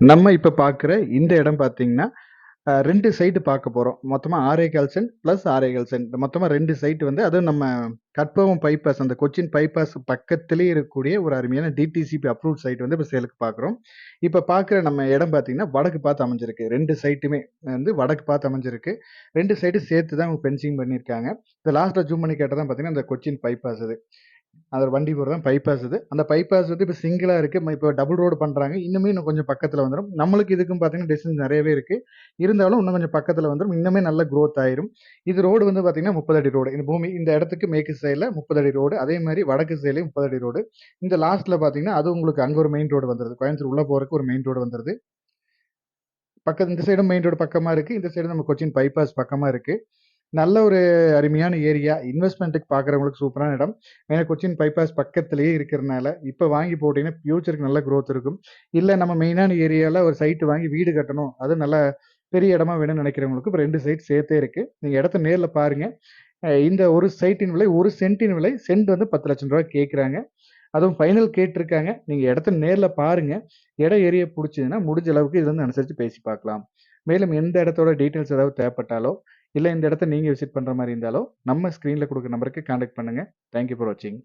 நம்ம இப்போ பார்க்குற இந்த இடம் பார்த்தீங்கன்னா, ரெண்டு சைடு பார்க்க போகிறோம் மொத்தமாக 6 சென்ட் ப்ளஸ் 6 சென்ட். மொத்தமாக ரெண்டு சைட்டு வந்து அதுவும் நம்ம கற்பகம் பைபாஸ் அந்த கொச்சின் பைபாஸ் பக்கத்திலே இருக்கக்கூடிய ஒரு அருமையான டிடிசிபி அப்ரூவ்ட் சைட் வந்து இப்போ சேலுக்கு பார்க்குறோம். இப்போ பார்க்குற நம்ம இடம் பார்த்தீங்கன்னா, வடக்கு பார்த்து அமைஞ்சிருக்கு. ரெண்டு சைட்டுமே வந்து வடக்கு பார்த்து அமைஞ்சிருக்கு. ரெண்டு சைடும் சேர்த்து தான் அவங்க ஃபென்சிங் பண்ணியிருக்காங்க. இந்த லாஸ்ட்டில் ஜூம் பண்ணி கேட்டால் தான் பார்த்தீங்கன்னா, அந்த கொச்சின் பைபாஸ் இது. அது வண்டி போறது தான் பைபாஸ் இது. அந்த பைபாஸ் வந்து இப்போ சிங்கிளாக இருக்குது இப்போ டபுள் ரோடு பண்ணுறாங்க இன்னுமே இன்னும் கொஞ்சம் பக்கத்தில் வந்துடும் நம்மளுக்கு இதுக்கும் பார்த்தீங்கன்னா, டிஸ்டன்ஸ் நிறையவே இருக்குது இருந்தாலும் இன்னும் கொஞ்சம் பக்கத்தில் வந்துடும் இன்னுமே நல்ல க்ரோத் ஆயிரும். இது ரோடு வந்து பார்த்தீங்கன்னா, 30 அடி ரோடு. இந்த பூமி இந்த இடத்துக்கு மேற்கு சைடில் முப்பது அடி ரோடு. அதே மாதிரி வடக்கு சைட்லேயும் முப்பது அடி ரோடு. இந்த லாஸ்ட்டில் பார்த்தீங்கன்னா, அது உங்களுக்கு அங்கே ஒரு மெயின் ரோடு வந்துருது. கோயம்புத்தூர் உள்ளே போகிறதுக்கு ஒரு மெயின் ரோடு வந்துருது. பக்கத்து இந்த சைடும் மெயின் ரோடு பக்கமாக இருக்குது இந்த சைடு நம்ம கொச்சின் பைபாஸ் பக்கமாக இருக்குது நல்ல ஒரு அருமையான ஏரியா. இன்வெஸ்ட்மெண்ட்டுக்கு பார்க்குறவங்களுக்கு சூப்பரான இடம். ஏன்னா கொச்சின் பைபாஸ் பக்கத்துலேயே இருக்கிறனால, இப்போ வாங்கி போட்டிங்கன்னா ஃபியூச்சருக்கு நல்ல க்ரோத் இருக்கும். இல்லை நம்ம மெயினான ஏரியாவில் ஒரு சைட்டு வாங்கி வீடு கட்டணும். அதுவும் நல்ல பெரிய இடமா வேணும்னு நினைக்கிறவங்களுக்கு இப்போ ரெண்டு சைட் சேர்த்தே இருக்குது நீங்கள் இடத்த நேரில் பாருங்கள் இந்த ஒரு சைட்டின் விலை ஒரு சென்ட்டின் விலை சென்ட் வந்து பத்து லட்சம் ரூபா கேட்குறாங்க. அதுவும் ஃபைனல் கேட்டிருக்காங்க. நீங்கள் இடத்த நேரில் பாருங்கள் இடம் ஏரிய பிடிச்சதுன்னா முடிஞ்ச அளவுக்கு இதுல வந்து அனுசரித்து பேசி பார்க்கலாம். மேலும் எந்த இடத்தோட டீட்டெயில்ஸ் ஏதாவது தேவைப்பட்டாலோ, இல்லை இந்த இடத்த நீங்கள் விசிட் பண்ணுற மாதிரி இருந்தாலோ, நம்ம ஸ்க்ரீனில் கொடுக்குற நம்பருக்கு கான்டாக்ட் பண்ணுங்க. தேங்க் யூ ஃபார் வாட்சிங்.